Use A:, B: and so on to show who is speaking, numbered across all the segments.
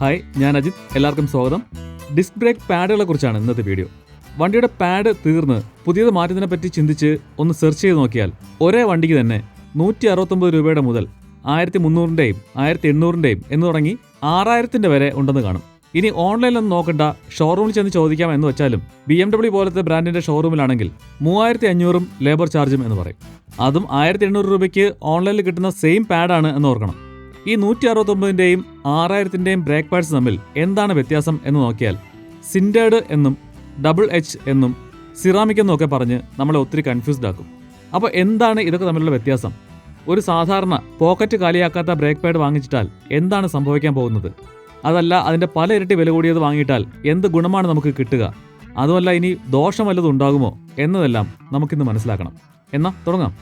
A: Hi ഞാൻ അജിത്. എല്ലാവർക്കും സ്വാഗതം. ഡിസ്ക് ബ്രേക്ക് പാഡുകളെ കുറിച്ചാണ് ഇന്നത്തെ വീഡിയോ വണ്ടിയുടെ പാഡ് തീർന്ന് പുതിയത് മാറ്റുന്നതിനെ പറ്റി ചിന്തിച്ച് ഒന്ന് സെർച്ച് ചെയ്ത് നോക്കിയാൽ ഒരേ വണ്ടിക്ക് തന്നെ നൂറ്റി അറുപത്തൊമ്പത് രൂപയുടെ മുതൽ ആയിരത്തി മുന്നൂറിന്റെയും ആയിരത്തി എണ്ണൂറിന്റെയും എന്ന് തുടങ്ങി ആറായിരത്തിന്റെ വരെ ഉണ്ടെന്ന് കാണും. ഇനി ഓൺലൈനിൽ ഓൺലൈനിലൊന്നും നോക്കണ്ട. ഷോറൂമിൽ ചെന്ന് ചോദിക്കാം എന്ന് വെച്ചാലും ബി എം ഡബ്ല്യു പോലത്തെ ബ്രാൻഡിന്റെ ഷോറൂമിലാണെങ്കിൽ മൂവായിരത്തി അഞ്ഞൂറും ലേബർ ചാർജും എന്ന് പറയും. അതും ആയിരത്തി എണ്ണൂറ് രൂപയ്ക്ക് ഓൺലൈനിൽ കിട്ടുന്ന സെയിം പാഡാണ് എന്ന് ഓർക്കണം. ഈ നൂറ്റി അറുപത്തൊമ്പതിന്റെയും ആറായിരത്തിന്റെയും ബ്രേക്ക് പാഡ്സ് തമ്മിൽ എന്താണ് വ്യത്യാസം എന്ന് നോക്കിയാൽ സിൻഡേഡ് എന്നും ഡബിൾ എച്ച് എന്നും സിറാമിക് എന്നും ഒക്കെ പറഞ്ഞ് നമ്മളെ ഒത്തിരി കൺഫ്യൂസ്ഡ് ആക്കും. അപ്പോൾ എന്താണ് ഇതൊക്കെ തമ്മിലുള്ള വ്യത്യാസം? ഒരു സാധാരണ പോക്കറ്റ് കാലിയാക്കാത്ത ബ്രേക്ക് പാഡ് വാങ്ങിച്ചിട്ടാൽ എന്താണ് സംഭവിക്കാൻ പോകുന്നത്? അതല്ല അതിന്റെ പല ഇരട്ടി വില കൂടിയത് വാങ്ങിയിട്ടാൽ എന്ത് ഗുണമാണ് നമുക്ക് കിട്ടുക? അതുമല്ല ഇനി ദോഷം വല്ലതും ഉണ്ടാകുമോ എന്നതെല്ലാം നമുക്കിന്ന് മനസ്സിലാക്കണം. എന്നാ തുടങ്ങാം.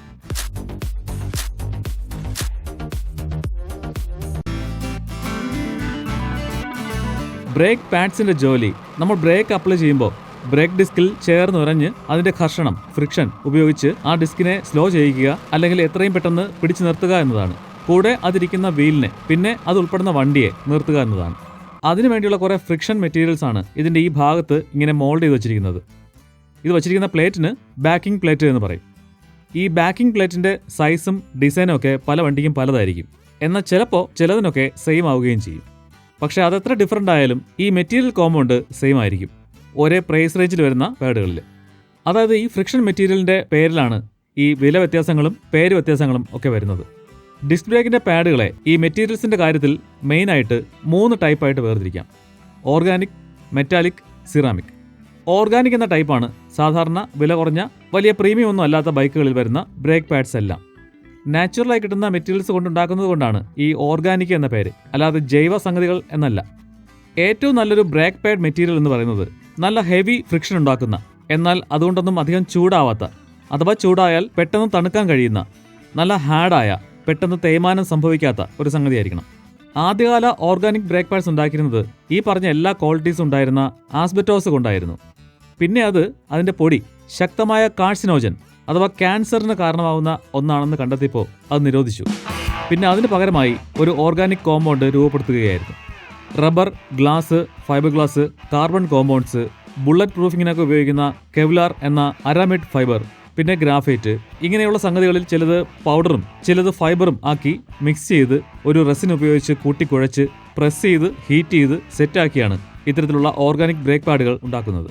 A: ബ്രേക്ക് പാഡ്സിന്റെ ജോലി. നമ്മൾ ബ്രേക്ക് അപ്ലൈ ചെയ്യുമ്പോൾ ബ്രേക്ക് ഡിസ്കിൽ ചേർന്ന് ഉറഞ്ഞ് അതിന്റെ ഘർഷണം ഫ്രിക്ഷൻ ഉപയോഗിച്ച് ആ ഡിസ്കിനെ സ്ലോ ചെയ്യിക്കുക അല്ലെങ്കിൽ എത്രയും പെട്ടെന്ന് പിടിച്ചു നിർത്തുക എന്നതാണ്. കൂടെ അതിരിക്കുന്ന വീലിനെ പിന്നെ അത് ഉൾപ്പെടുന്ന വണ്ടിയെ നിർത്തുക എന്നതാണ്. അതിനുവേണ്ടിയുള്ള കുറേ ഫ്രിക്ഷൻ മെറ്റീരിയൽസ് ആണ് ഇതിന്റെ ഈ ഭാഗത്ത് ഇങ്ങനെ മോൾഡ് ചെയ്ത് വെച്ചിരിക്കുന്നത്. ഇത് വെച്ചിരിക്കുന്ന പ്ലേറ്റിന് ബാക്കിംഗ് പ്ലേറ്റ് എന്ന് പറയും. ഈ ബാക്കിംഗ് പ്ലേറ്റിന്റെ സൈസും ഡിസൈനും ഒക്കെ പല വണ്ടിക്കും പലതായിരിക്കും. എന്നാൽ ചിലപ്പോൾ ചിലതിനൊക്കെ സെയിം ആവുകയും ചെയ്യും. പക്ഷേ അതെത്ര ഡിഫറന്റ് ആയാലും ഈ മെറ്റീരിയൽ കോമ്പൗണ്ട് സെയിം ആയിരിക്കും. ഒരേ പ്രൈസ് റേഞ്ചിൽ വരുന്ന പാഡുകളിൽ അതായത് ഈ ഫ്രിക്ഷൻ മെറ്റീരിയലിന്റെ പേരിലാണ് ഈ വില വ്യത്യാസങ്ങളും പേര് വ്യത്യാസങ്ങളും ഒക്കെ വരുന്നത്. ഡിസ്ക് ബ്രേക്കിന്റെ പാഡുകളെ ഈ മെറ്റീരിയൽസിന്റെ കാര്യത്തിൽ മെയിനായിട്ട് മൂന്ന് ടൈപ്പായിട്ട് വേർതിരിക്കാം. ഓർഗാനിക് മെറ്റാലിക് സിറാമിക് ഓർഗാനിക് എന്ന ടൈപ്പാണ് സാധാരണ വില കുറഞ്ഞ വലിയ പ്രീമിയം ഒന്നും അല്ലാത്ത ബൈക്കുകളിൽ വരുന്ന ബ്രേക്ക് പാഡ്സ് എല്ലാം. നാച്ചുറലായി കിട്ടുന്ന മെറ്റീരിയൽസ് കൊണ്ടുണ്ടാക്കുന്നത് കൊണ്ടാണ് ഈ ഓർഗാനിക് എന്ന പേര്. അല്ലാതെ ജൈവ സംഗതികൾ എന്നല്ല. ഏറ്റവും നല്ലൊരു ബ്രേക്ക് പാഡ് മെറ്റീരിയൽ എന്ന് പറയുന്നത് നല്ല ഹെവി ഫ്രിക്ഷൻ ഉണ്ടാക്കുന്ന എന്നാൽ അതുകൊണ്ടൊന്നും അധികം ചൂടാവാത്ത അഥവാ ചൂടായാൽ പെട്ടെന്ന് തണുക്കാൻ കഴിയുന്ന നല്ല ഹാർഡായ പെട്ടെന്ന് തേയ്മാനം സംഭവിക്കാത്ത ഒരു സംഗതിയായിരിക്കണം. ആദ്യകാല ഓർഗാനിക് ബ്രേക്ക് പാഡ്സ് ഉണ്ടാക്കിയിരുന്നത് ഈ പറഞ്ഞ എല്ലാ ക്വാളിറ്റീസും ഉണ്ടായിരുന്ന ആസ്ബറ്റോസ് കൊണ്ടായിരുന്നു. പിന്നെ അത് അതിന്റെ പൊടി ശക്തമായ കാഴ്സിനോജൻ അഥവാ ക്യാൻസറിന് കാരണമാവുന്ന ഒന്നാണെന്ന് കണ്ടെത്തിയപ്പോൾ അത് നിരോധിച്ചു. പിന്നെ അതിന് പകരമായി ഒരു organic compound രൂപപ്പെടുത്തുകയായിരുന്നു. Rubber glass fibre glass carbon compounds bullet പ്രൂഫിങ്ങിനൊക്കെ ഉപയോഗിക്കുന്ന കെവ്ലാർ എന്ന അരാമിഡ് ഫൈബർ പിന്നെ ഗ്രാഫൈറ്റ്. ഇങ്ങനെയുള്ള സംഗതികളിൽ ചിലത് പൗഡറും ചിലത് ഫൈബറും ആക്കി മിക്സ് ചെയ്ത് ഒരു റെസിൻ ഉപയോഗിച്ച് കൂട്ടിക്കുഴച്ച് പ്രസ് ചെയ്ത് ഹീറ്റ് ചെയ്ത് സെറ്റാക്കിയാണ് ഇത്തരത്തിലുള്ള ഓർഗാനിക് ബ്രേക്ക് പാഡുകൾ ഉണ്ടാക്കുന്നത്.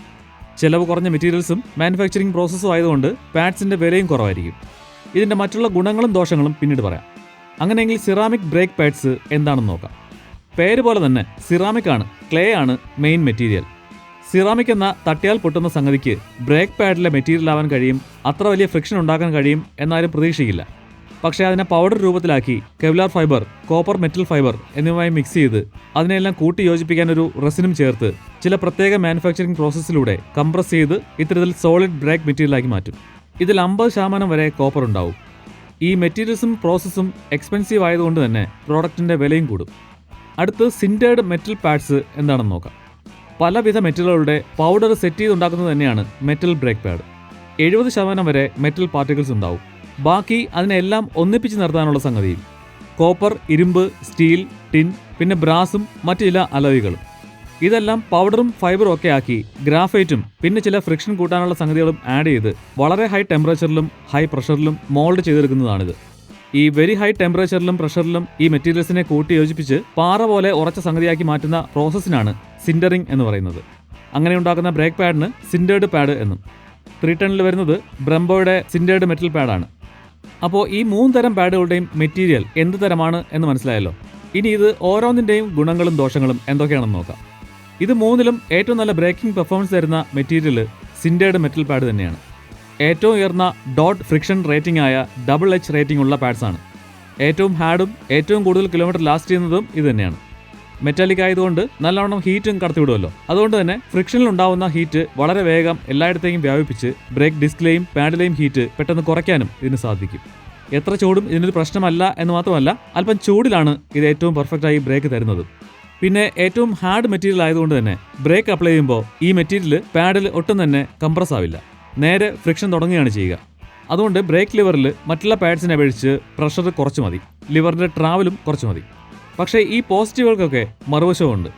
A: ചെലവ് കുറഞ്ഞ മെറ്റീരിയൽസും മാനുഫാക്ചറിംഗ് പ്രോസസ്സും ആയതുകൊണ്ട് പാഡ്സിന്റെ വിലയും കുറവായിരിക്കും. ഇതിന്റെ മറ്റുള്ള ഗുണങ്ങളും ദോഷങ്ങളും പിന്നീട് പറയാം. അങ്ങനെയെങ്കിൽ സിറാമിക് ബ്രേക്ക് പാഡ്സ് എന്താണെന്ന് നോക്കാം. പേര് പോലെ തന്നെ സിറാമിക് ആണ് ക്ലേ ആണ് മെയിൻ മെറ്റീരിയൽ. സിറാമിക് എന്ന തട്ടിയാൽ പൊട്ടുന്ന സംഗതിക്ക് ബ്രേക്ക് പാഡിലെ മെറ്റീരിയൽ ആവാൻ കഴിയും അത്ര വലിയ ഫ്രിക്ഷൻ ഉണ്ടാക്കാൻ കഴിയും എന്നാരും പ്രതീക്ഷിക്കില്ല. പക്ഷേ അതിനെ powder രൂപത്തിലാക്കി Kevlar fibre copper metal fibre എന്നിവയുമായി മിക്സ് ചെയ്ത് അതിനെല്ലാം കൂട്ടി യോജിപ്പിക്കാൻ ഒരു റെസിനും ചേർത്ത് ചില പ്രത്യേക മാനുഫാക്ചറിംഗ് പ്രോസസ്സിലൂടെ കംപ്രസ് ചെയ്ത് ഇത്തരത്തിൽ സോളിഡ് ബ്രേക്ക് മെറ്റീരിയലാക്കി മാറ്റും. ഇതിൽ അമ്പത് ശതമാനം വരെ കോപ്പർ ഉണ്ടാവും. ഈ മെറ്റീരിയൽസും പ്രോസസ്സും എക്സ്പെൻസീവ് ആയതുകൊണ്ട് തന്നെ പ്രോഡക്റ്റിന്റെ വിലയും കൂടും. അടുത്ത് സിന്റേഡ് മെറ്റൽ പാഡ്സ് എന്താണെന്ന് നോക്കാം. പലവിധ മെറ്റലുകളുടെ പൗഡർ സെറ്റ് ചെയ്തുണ്ടാക്കുന്നത് തന്നെയാണ് മെറ്റൽ ബ്രേക്ക് പാഡ് എഴുപത് ശതമാനം വരെ മെറ്റൽ പാർട്ടിക്കിൾസ് ഉണ്ടാവും. ബാക്കി അതിനെല്ലാം ഒന്നിപ്പിച്ച് നിർത്താനുള്ള സംഗതിയും. കോപ്പർ ഇരുമ്പ് സ്റ്റീൽ ടിൻ പിന്നെ ബ്രാസും മറ്റു ചില അലവികളും ഇതെല്ലാം പൗഡറും ഫൈബറും ഒക്കെ ആക്കി ഗ്രാഫൈറ്റും പിന്നെ ചില ഫ്രിക്ഷൻ കൂട്ടാനുള്ള സംഗതികളും ആഡ് ചെയ്ത് വളരെ ഹൈ ടെമ്പറേച്ചറിലും ഹൈ പ്രഷറിലും മോൾഡ് ചെയ്തെടുക്കുന്നതാണിത്. ഈ വെരി ഹൈ ടെമ്പറേച്ചറിലും പ്രഷറിലും ഈ മെറ്റീരിയൽസിനെ കൂട്ടി യോജിപ്പിച്ച് പാറ പോലെ ഉറച്ച സംഗതിയാക്കി മാറ്റുന്ന പ്രോസസ്സിനാണ് സിൻഡറിംഗ് എന്ന് പറയുന്നത്. അങ്ങനെ ഉണ്ടാക്കുന്ന ബ്രേക്ക് പാഡിന് സിൻഡേർഡ് പാഡ് എന്നും. ത്രീ ടണിൽ വരുന്നത് ബ്രംബോയുടെ സിൻഡേർഡ് മെറ്റൽ പാഡാണ്. അപ്പോൾ ഈ മൂന്ന് തരം പാഡുകളുടെയും മെറ്റീരിയൽ എന്ത് തരമാണ് എന്ന് മനസ്സിലായല്ലോ? ഇനി ഇത് ഓരോന്നിന്റെയും ഗുണങ്ങളും ദോഷങ്ങളും എന്തൊക്കെയാണെന്ന് നോക്കാം. ഇത് മൂന്നിലും ഏറ്റവും നല്ല ബ്രേക്കിംഗ് പെർഫോമൻസ് തരുന്ന മെറ്റീരിയൽ സിൻഡേഡ് മെറ്റൽ പാഡ് തന്നെയാണ്. ഏറ്റവും ഉയർന്ന ഡോട്ട് ഫ്രിക്ഷൻ റേറ്റിംഗ് ആയ ഡബിൾ എച്ച് റേറ്റിംഗ് ഉള്ള പാഡ്സാണ്. ഏറ്റവും ഹാർഡും ഏറ്റവും കൂടുതൽ കിലോമീറ്റർ ലാസ്റ്റ് ചെയ്യുന്നതും ഇത് തന്നെയാണ്. മെറ്റാലിക് ആയതുകൊണ്ട് നല്ലവണ്ണം ഹീറ്റും കടത്തിവിടുമല്ലോ. അതുകൊണ്ട് തന്നെ ഫ്രിക്ഷനിൽ ഉണ്ടാവുന്ന ഹീറ്റ് വളരെ വേഗം എല്ലായിടത്തേക്കും വ്യാപിപ്പിച്ച് ബ്രേക്ക് ഡിസ്കിലെയും പാഡിലെയും ഹീറ്റ് പെട്ടെന്ന് കുറയ്ക്കാനും ഇതിന് സാധിക്കും. എത്ര ചൂടും ഇതിനൊരു പ്രശ്നമല്ല എന്ന് മാത്രമല്ല അല്പം ചൂടിലാണ് ഇത് ഏറ്റവും പെർഫെക്റ്റായി ബ്രേക്ക് തരുന്നത്. പിന്നെ ഏറ്റവും ഹാർഡ് മെറ്റീരിയൽ ആയതുകൊണ്ട് തന്നെ ബ്രേക്ക് അപ്ലൈ ചെയ്യുമ്പോൾ ഈ മെറ്റീരിയൽ പാഡിൽ ഒട്ടും തന്നെ കംപ്രസ് ആവില്ല. നേരെ ഫ്രിക്ഷൻ തുടങ്ങുകയാണ് ചെയ്യുക. അതുകൊണ്ട് ബ്രേക്ക് ലിവറിൽ മറ്റുള്ള പാഡ്സിനെ അപേക്ഷിച്ച് പ്രഷർ കുറച്ച് മതി. ലിവറിന്റെ ട്രാവലും കുറച്ച് മതി. പക്ഷേ ഈ പോസിറ്റീവുകൾക്കൊക്കെ മറുവശവുമുണ്ട്.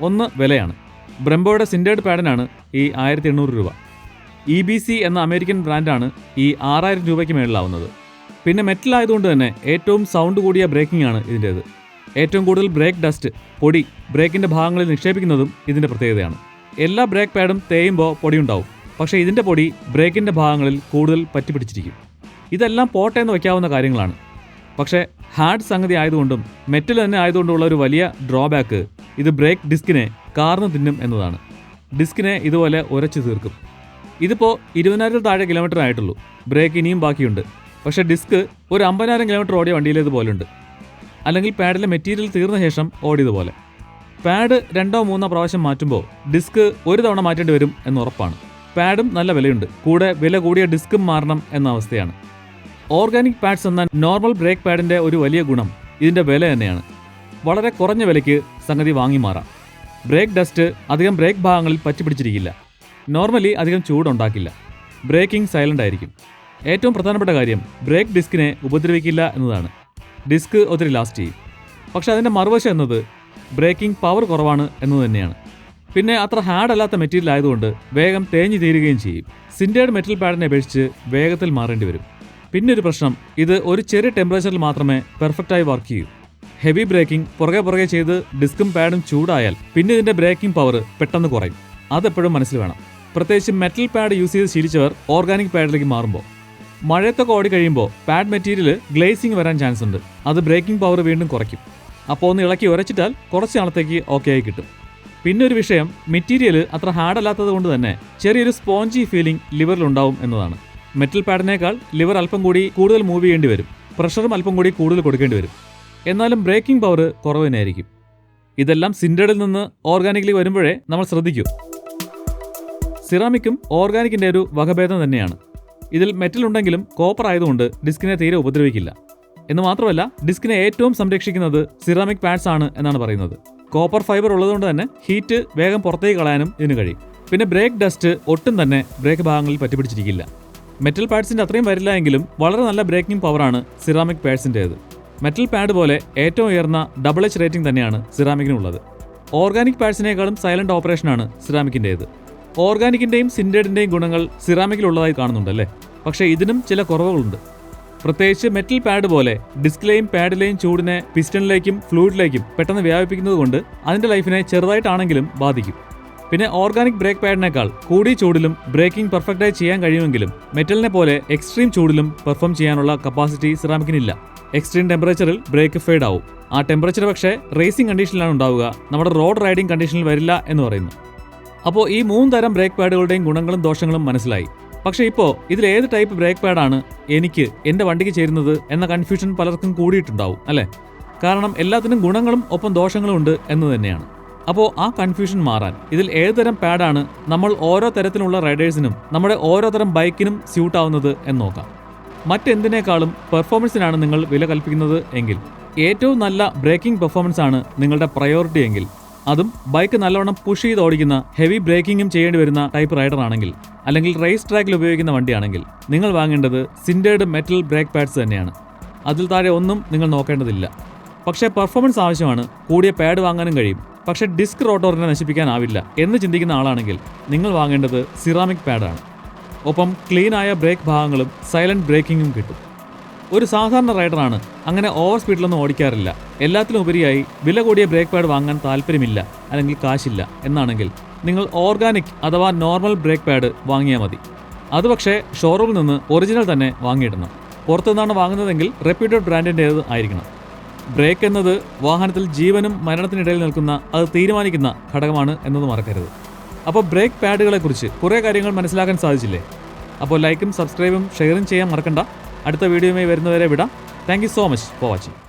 A: ഒന്ന് വിലയാണ്. ബ്രംബോയുടെ സിൻഡേഡ് പാഡിനാണ് ഈ ആയിരത്തി എണ്ണൂറ് രൂപ. ഇ ബി സി എന്ന അമേരിക്കൻ ബ്രാൻഡാണ് ഈ ആറായിരം രൂപയ്ക്ക് മേളിലാവുന്നത്. പിന്നെ മെറ്റൽ ആയതുകൊണ്ട് തന്നെ ഏറ്റവും സൗണ്ട് കൂടിയ ബ്രേക്കിംഗ് ആണ് ഇതിന്റേത്. ഏറ്റവും കൂടുതൽ ബ്രേക്ക് ഡസ്റ്റ് പൊടി ബ്രേക്കിന്റെ ഭാഗങ്ങളിൽ നിക്ഷേപിക്കുന്നതും ഇതിന്റെ പ്രത്യേകതയാണ്. എല്ലാ ബ്രേക്ക് പാഡും തേയുമ്പോൾ പൊടിയുണ്ടാവും. പക്ഷേ ഇതിന്റെ പൊടി ബ്രേക്കിന്റെ ഭാഗങ്ങളിൽ കൂടുതൽ പറ്റിപ്പിടിച്ചിരിക്കും. ഇതെല്ലാം പോട്ടേന്ന് വയ്ക്കാവുന്ന കാര്യങ്ങളാണ്. പക്ഷേ ഹാർഡ് സംഗതി ആയതുകൊണ്ടും മെറ്റൽ തന്നെ ആയതുകൊണ്ടുള്ള ഒരു വലിയ ഡ്രോബാക്ക് ഇത് ബ്രേക്ക് ഡിസ്കിനെ കാർന്ന് തിന്നും എന്നതാണ്. ഡിസ്കിനെ ഇതുപോലെ ഉരച്ചു തീർക്കും. ഇതിപ്പോൾ ഇരുപതിനായിരത്തിൽ താഴെ കിലോമീറ്റർ ആയിട്ടുള്ളൂ. ബ്രേക്ക് ഇനിയും ബാക്കിയുണ്ട്. പക്ഷേ ഡിസ്ക് ഒരു അമ്പതിനായിരം കിലോമീറ്റർ ഓടിയ വണ്ടിയിലേതുപോലെ ഉണ്ട് അല്ലെങ്കിൽ പാഡിലെ മെറ്റീരിയൽ തീർന്ന ശേഷം ഓടിയതുപോലെ പാഡ് രണ്ടോ മൂന്നോ പ്രാവശ്യം മാറ്റുമ്പോൾ ഡിസ്ക് ഒരു തവണ മാറ്റേണ്ടി വരും എന്ന് ഉറപ്പാണ്. പാഡും നല്ല വിലയുണ്ട്. കൂടെ വില കൂടിയ ഡിസ്കും മാറണം എന്ന അവസ്ഥയാണ്. ഓർഗാനിക് പാഡ്സ് എന്ന നോർമൽ ബ്രേക്ക് പാഡിന്റെ ഒരു വലിയ ഗുണം ഇതിന്റെ വില തന്നെയാണ്. വളരെ കുറഞ്ഞ വിലയ്ക്ക് സംഗതി വാങ്ങി മാറാം. ബ്രേക്ക് ഡസ്റ്റ് അധികം ബ്രേക്ക് ഭാഗങ്ങളിൽ പറ്റിപ്പിടിച്ചിരിക്കില്ല നോർമലി അധികം ചൂടുണ്ടാക്കില്ല. ബ്രേക്കിംഗ് സൈലന്റ് ആയിരിക്കും. ഏറ്റവും പ്രധാനപ്പെട്ട കാര്യം ബ്രേക്ക് ഡിസ്കിനെ ഉപദ്രവിക്കില്ല എന്നതാണ്. ഡിസ്ക് ഒത്തിരി ലാസ്റ്റ് ചെയ്യും. പക്ഷേ അതിന്റെ മറുവശം എന്നത് ബ്രേക്കിംഗ് പവർ കുറവാണ് എന്നത് തന്നെയാണ്. പിന്നെ അത്ര ഹാർഡ് അല്ലാത്ത മെറ്റീരിയൽ ആയതുകൊണ്ട് വേഗം തേഞ്ഞു തീരുകയും ചെയ്യും. സിൻഡേഡ് മെറ്റൽ പാഡിനെ അപേക്ഷിച്ച് വേഗത്തിൽ മാറേണ്ടി വരും. പിന്നെ ഒരു പ്രശ്നം ഇത് ഒരു ചെറിയ ടെമ്പറേച്ചറിൽ മാത്രമേ പെർഫെക്റ്റായി വർക്ക് ചെയ്യൂ. ഹെവി ബ്രേക്കിംഗ് പുറകെ പുറകെ ചെയ്ത് ഡിസ്കും പാഡും ചൂടായാൽ പിന്നെ ഇതിന്റെ ബ്രേക്കിംഗ് പവർ പെട്ടെന്ന് കുറയും. അതെപ്പോഴും മനസ്സിൽ വേണം. പ്രത്യേകിച്ച് മെറ്റൽ പാഡ് യൂസ് ചെയ്ത് ശീലിച്ചവർ ഓർഗാനിക് പാഡിലേക്ക് മാറുമ്പോൾ. മഴയത്തൊക്കെ ഓടി കഴിയുമ്പോൾ പാഡ് മെറ്റീരിയൽ ഗ്ലേസിംഗ് വരാൻ ചാൻസ് ഉണ്ട്. അത് ബ്രേക്കിംഗ് പവർ വീണ്ടും കുറയ്ക്കും. അപ്പോൾ ഒന്ന് ഇളക്കി ഉരച്ചിട്ടാൽ കുറച്ച് നാളത്തേക്ക് ഓക്കെ ആയി കിട്ടും. പിന്നെ ഒരു വിഷയം മെറ്റീരിയൽ അത്ര ഹാർഡ് അല്ലാത്തത് കൊണ്ട് തന്നെ ചെറിയൊരു സ്പോഞ്ചി ഫീലിംഗ് ലിവറിൽ ഉണ്ടാവും എന്നതാണ്. മെറ്റൽ പാഡിനേക്കാൾ ലിവർ അല്പം കൂടി കൂടുതൽ മൂവ് ചെയ്യേണ്ടി വരും. പ്രഷറും അല്പം കൂടി കൂടുതൽ കൊടുക്കേണ്ടി വരും. എന്നാലും ബ്രേക്കിംഗ് പവർ കുറവ് തന്നെയായിരിക്കും. ഇതെല്ലാം സിൻഡഡിൽ നിന്ന് ഓർഗാനിക്കലി വരുമ്പോഴേ നമ്മൾ ശ്രദ്ധിക്കൂ. സിറാമിക്കും ഓർഗാനിക്കിന്റെ ഒരു വകഭേദം തന്നെയാണ്. ഇതിൽ മെറ്റൽ ഉണ്ടെങ്കിലും കോപ്പർ ആയതുകൊണ്ട് ഡിസ്കിനെ തീരെ ഉപദ്രവിക്കില്ല. എന്ന് മാത്രമല്ല ഡിസ്കിനെ ഏറ്റവും സംരക്ഷിക്കുന്നത് സിറാമിക് പാഡ്സ് ആണ് എന്നാണ് പറയുന്നത്. കോപ്പർ ഫൈബർ ഉള്ളതുകൊണ്ട് തന്നെ ഹീറ്റ് വേഗം പുറത്തേക്ക് കളയാനും ഇതിന് കഴിയും. പിന്നെ ബ്രേക്ക് ഡസ്റ്റ് ഒട്ടും തന്നെ ബ്രേക്ക് ഭാഗങ്ങളിൽ പറ്റിപ്പിടിച്ചിരിക്കില്ല. മെറ്റൽ പാഡ്സിന്റെ അത്രയും വരില്ല എങ്കിലും വളരെ നല്ല ബ്രേക്കിംഗ് പവറാണ് സിറാമിക് പാഡ്സിന്റേത് മെറ്റൽ പാഡ് പോലെ ഏറ്റവും ഉയർന്ന ഡബിൾ എച്ച് റേറ്റിംഗ് തന്നെയാണ് സിറാമിക്കിനുള്ളത് ഓർഗാനിക് പാഡ്സിനേക്കാളും സൈലന്റ് ഓപ്പറേഷനാണ് സിറാമിക്കിന്റേത് ഓർഗാനിക്കിന്റെയും സിൻഡേഡിന്റെയും ഗുണങ്ങൾ സിറാമിക്കിലുള്ളതായി കാണുന്നുണ്ടല്ലേ? പക്ഷേ ഇതിനും ചില കുറവുകളുണ്ട്. പ്രത്യേകിച്ച് മെറ്റൽ പാഡ് പോലെ ഡിസ്കിലെയും പാഡിലെയും ചൂടിനെ പിസ്റ്റണിലേക്കും ഫ്ലൂയിഡിലേക്കും പെട്ടെന്ന് വ്യാപിപ്പിക്കുന്നത് കൊണ്ട് അതിന്റെ ലൈഫിനെ ചെറുതായിട്ടാണെങ്കിലും ബാധിക്കും. പിന്നെ ഓർഗാനിക് ബ്രേക്ക് പാഡിനേക്കാൾ കൂടി ചൂടിലും ബ്രേക്കിംഗ് പെർഫെക്റ്റായി ചെയ്യാൻ കഴിയുമെങ്കിലും മെറ്റലിനെ പോലെ എക്സ്ട്രീം ചൂടിലും പെർഫോം ചെയ്യാനുള്ള കപ്പാസിറ്റി സിറാമിക്കിനില്ല. എക്സ്ട്രീം ടെമ്പറേച്ചറിൽ ബ്രേക്ക് ഫെയ്ഡ് ആവും ആ ടെമ്പറേച്ചർ പക്ഷേ റേസിംഗ് കണ്ടീഷനിലാണ് ഉണ്ടാവുക. നമ്മുടെ റോഡ് റൈഡിംഗ് കണ്ടീഷനിൽ വരില്ല എന്ന് പറയുന്നു. അപ്പോൾ ഈ മൂന്ന് തരം ബ്രേക്ക് പാഡുകളുടെയും ഗുണങ്ങളും ദോഷങ്ങളും മനസ്സിലായി. പക്ഷേ ഇപ്പോൾ ഇതിൽ ഏത് ടൈപ്പ് ബ്രേക്ക് പാഡാണ് എനിക്ക് എന്റെ വണ്ടിക്ക് ചേരുന്നത് എന്ന കൺഫ്യൂഷൻ പലർക്കും കൂടിയിട്ടുണ്ടാവും അല്ലേ? കാരണം എല്ലാത്തിനും ഗുണങ്ങളും ഒപ്പം ദോഷങ്ങളും ഉണ്ട് എന്ന് തന്നെയാണ്. അപ്പോൾ ആ കൺഫ്യൂഷൻ മാറാൻ. ഇതിൽ ഏതുതരം പാഡാണ് നമ്മൾ ഓരോ തരത്തിലുള്ള റൈഡേഴ്സിനും നമ്മുടെ ഓരോ തരം ബൈക്കിനും സ്യൂട്ട് ആവുന്നത് എന്ന് നോക്കാം. മറ്റെന്തിനേക്കാളും പെർഫോമൻസിനാണ് നിങ്ങൾ വില കൽപ്പിക്കുന്നത് എങ്കിൽ. ഏറ്റവും നല്ല ബ്രേക്കിംഗ് പെർഫോമൻസ് ആണ് നിങ്ങളുടെ പ്രയോറിറ്റി എങ്കിൽ. അതും ബൈക്ക് നല്ലവണ്ണം പുഷ് ചെയ്ത് ഓടിക്കുന്ന ഹെവി ബ്രേക്കിങ്ങും ചെയ്യേണ്ടി വരുന്ന ടൈപ്പ് റൈഡർ ആണെങ്കിൽ. അല്ലെങ്കിൽ റേസ് ട്രാക്കിൽ ഉപയോഗിക്കുന്ന വണ്ടിയാണെങ്കിൽ. നിങ്ങൾ വാങ്ങേണ്ടത് സിൻഡേഡ് മെറ്റൽ ബ്രേക്ക് പാഡ്സ് തന്നെയാണ്. അതിൽ താഴെ ഒന്നും നിങ്ങൾ നോക്കേണ്ടതില്ല. പക്ഷേ പെർഫോമൻസ് ആവശ്യമാണ്. കൂടിയ പാഡ് വാങ്ങാനും കഴിയും. പക്ഷേ ഡിസ്ക് റോട്ടോറിനെ നശിപ്പിക്കാനാവില്ല എന്ന് ചിന്തിക്കുന്ന ആളാണെങ്കിൽ നിങ്ങൾ വാങ്ങേണ്ടത് സിറാമിക് പാഡാണ്. ഒപ്പം ക്ലീനായ ബ്രേക്ക് ഭാഗങ്ങളും സൈലന്റ് ബ്രേക്കിങ്ങും കിട്ടും. ഒരു സാധാരണ റൈഡറാണ് അങ്ങനെ ഓവർ സ്പീഡിലൊന്നും ഓടിക്കാറില്ല. എല്ലാത്തിലും ഉപരിയായി വില കൂടിയ ബ്രേക്ക് പാഡ് വാങ്ങാൻ താല്പര്യമില്ല അല്ലെങ്കിൽ കാശില്ല എന്നാണെങ്കിൽ നിങ്ങൾ ഓർഗാനിക് അഥവാ നോർമൽ ബ്രേക്ക് പാഡ് വാങ്ങിയാൽ മതി. അത് പക്ഷേ ഷോറൂമിൽ നിന്ന് ഒറിജിനൽ തന്നെ വാങ്ങിയിടണം. പുറത്തുനിന്നാണ് വാങ്ങുന്നതെങ്കിൽ റെപ്യൂട്ടഡ് ബ്രാൻഡിന്റേത് ആയിരിക്കണം. ബ്രേക്ക് എന്നത് വാഹനത്തിൽ ജീവനും മരണത്തിനിടയിൽ നിൽക്കുന്ന അത് തീരുമാനിക്കുന്ന ഘടകമാണ് എന്നത് മറക്കരുത്. അപ്പോൾ ബ്രേക്ക് പാഡുകളെക്കുറിച്ച് കുറേ കാര്യങ്ങൾ മനസ്സിലാക്കാൻ സാധിച്ചില്ലേ? അപ്പോൾ ലൈക്കും സബ്സ്ക്രൈബും ഷെയറും ചെയ്യാൻ മറക്കണ്ട. അടുത്ത വീഡിയോയുമായി വരുന്നവരെ വിടാം. Thank so much for watching.